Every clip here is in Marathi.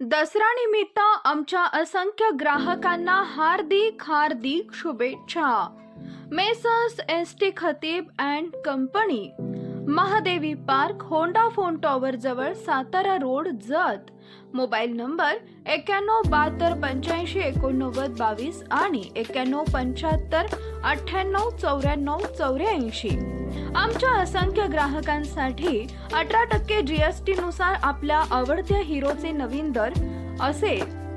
दसरा निमित्त आमच्या असंख्य ग्राहकांना हार्दिक हार्दिक शुभेच्छा. Messrs S T Khatib and company. Mahadevi park Honda phone tower जवळ Satara road Jat. Mobile number एक्क्याण्णव बहात्तर पंच्याऐंशी एकोणनव्वद बावीस आणि एक्क्याण्णव पंच्याहत्तर अठ्ठ्याण्णव चौऱ्याण्णव चौऱ्याऐंशी. आमच्या असंख्य ग्राहकांसाठी अठरा टक्के जीएसटी नुसार आपल्या आवडत्या हिरोचे नवीन दर असे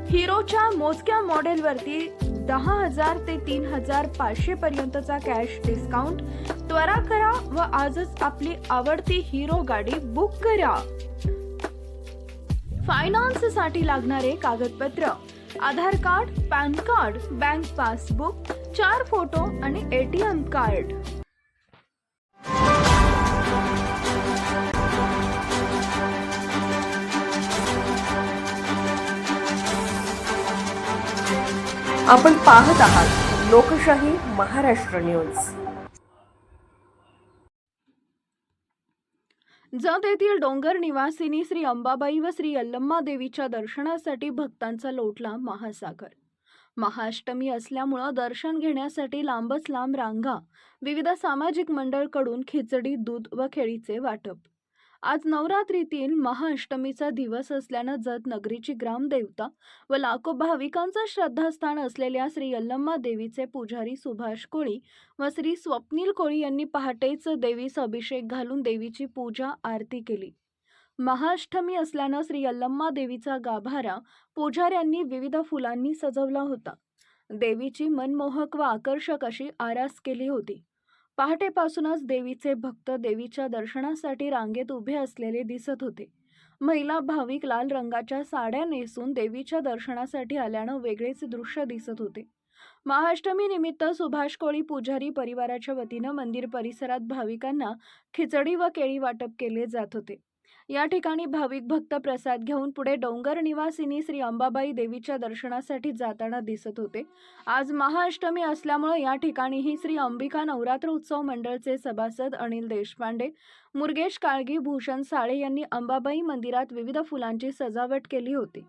हिरोच्या मोजक्या मॉडेलवरती दहा हजार ते तीन हजार पाचशे पर्यंतचा कॅश डिस्काउंट त्वरा करा व आजच आपली आवडती हिरो गाडी बुक करा. फायनान्ससाठी लागणारे कागदपत्र Aadhaar card pan card bank passbook चार फोटो आणि एटीएम कार्ड आपण पाहत आहात लोकशाही महाराष्ट्र न्यूज. जत येथील डोंगर निवासिनी श्री अंबाबाई व श्री यल्लम्मा देवीच्या दर्शनासाठी भक्तांचा लोटला महासागर. महाअष्टमी असल्यामुळं दर्शन घेण्यासाठी लांबच लांब रांगा विविध सामाजिक मंडळकडून खिचडी दूध व खेळीचे वाटप. आज नवरात्रीतील महाअष्टमीचा दिवस असल्यानं जत नगरीची ग्रामदेवता व लाखो भाविकांचं श्रद्धास्थान असलेल्या श्री यल्लम्मा देवीचे पुजारी सुभाष कोळी व श्री स्वप्नील कोळी यांनी पहाटेच देवीस अभिषेक घालून देवीची पूजा आरती केली. महाअष्टमी असल्यानं श्री यल्लम्मा देवीचा गाभारा पुजाऱ्यांनी विविध फुलांनी सजवला होता. देवीची मनमोहक व आकर्षक अशी आरास केली होती. पहाटेपासूनच देवीचे भक्त देवीच्या दर्शनासाठी रांगेत उभे असलेले दिसत होते. महिला भाविक लाल रंगाच्या साड्या नेसून देवीच्या दर्शनासाठी आल्यानं वेगळेच दृश्य दिसत होते. महाअष्टमी निमित्त सुभाष कोळी पुजारी परिवाराच्या वतीनं मंदिर परिसरात भाविकांना खिचडी व केळी वाटप केले जात होते. या ठिकाणी भाविक भक्त प्रसाद घेऊन पुढे डोंगर निवासिनी श्री अंबाबाई देवीच्या दर्शनासाठी जाताना दिसत होते. आज महाअष्टमी असल्यामुळे या ठिकाणीही श्री अंबिका नवरात्र उत्सव मंडळचे सभासद अनिल देशपांडे मुरगेश काळगी भूषण साळे यांनी अंबाबाई मंदिरात विविध फुलांची सजावट केली होती.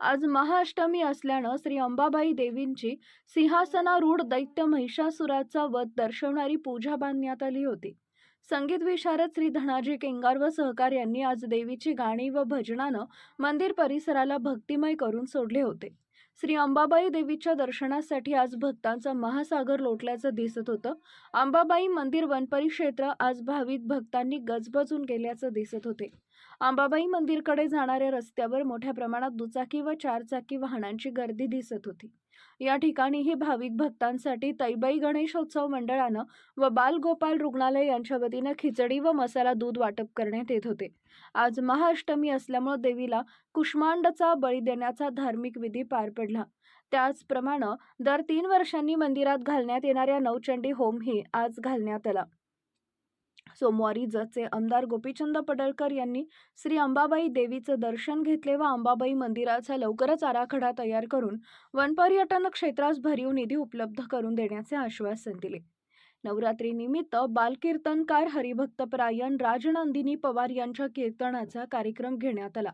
आज महाअष्टमी असल्यानं श्री अंबाबाई देवींची सिंहासनारूढ दैत्य महिषासुराचा वध दर्शवणारी पूजा बांधण्यात आली होती. संगीत विशारद श्री धनाजी केंगार व सहकार यांनी आज देवीची गाणी व भजनानं मंदिर परिसराला भक्तिमय करून सोडले होते. श्री अंबाबाई देवीच्या दर्शनासाठी आज भक्तांचा महासागर लोटल्याचं दिसत होतं. अंबाबाई मंदिर वनपरिक्षेत्र आज भाविक भक्तांनी गजबजून गेल्याचं दिसत होते. अंबाबाई मंदिरकडे जाणाऱ्या रस्त्यावर मोठ्या प्रमाणात दुचाकी व चारचाकी वाहनांची गर्दी दिसत होती. या ठिकाणीही भाविक भक्तांसाठी तैबाई गणेशोत्सव मंडळानं व बालगोपाल रुग्णालय यांच्या वतीनं खिचडी व मसाला दूध वाटप करण्यात येत होते. आज महाअष्टमी असल्यामुळे देवीला कुष्मांडचा बळी देण्याचा धार्मिक विधी पार पडला. त्याचप्रमाणे दर तीन वर्षांनी मंदिरात घालण्यात येणाऱ्या नवचंडी होमही आज घालण्यात आला. सोमवारी जतचे आमदार गोपीचंद पडळकर यांनी श्री अंबाबाई देवीचं दर्शन घेतले व अंबाबाई मंदिराचा लवकरच आराखडा तयार करून वनपर्यटन क्षेत्रास भरीव निधी उपलब्ध करून देण्याचे आश्वासन दिले. नवरात्रीनिमित्त बालकीर्तनकार हरिभक्तपरायण राजनंदिनी पवार यांच्या कीर्तनाचा कार्यक्रम घेण्यात आला.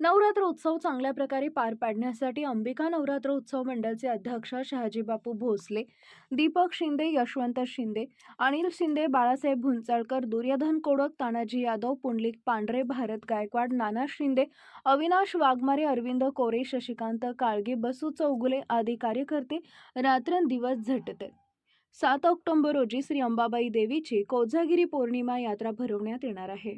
नवरात्र उत्सव चांगल्या प्रकारे पार पाडण्यासाठी अंबिका नवरात्र उत्सव मंडळचे अध्यक्ष शहाजीबापू भोसले दीपक शिंदे यशवंत शिंदे अनिल शिंदे बाळासाहेब भुंचाळकर दुर्योधन कोडक तानाजी यादव पुंडलिक पांढरे भारत गायकवाड नाना शिंदे अविनाश वाघमारे अरविंद कोरे शशिकांत काळगे बसू चौगुले आदी कार्यकर्ते रात्रंदिवस झटते. सात ऑक्टोबर रोजी श्री अंबाबाई देवीची कोजागिरी पौर्णिमा यात्रा भरवण्यात येणार आहे.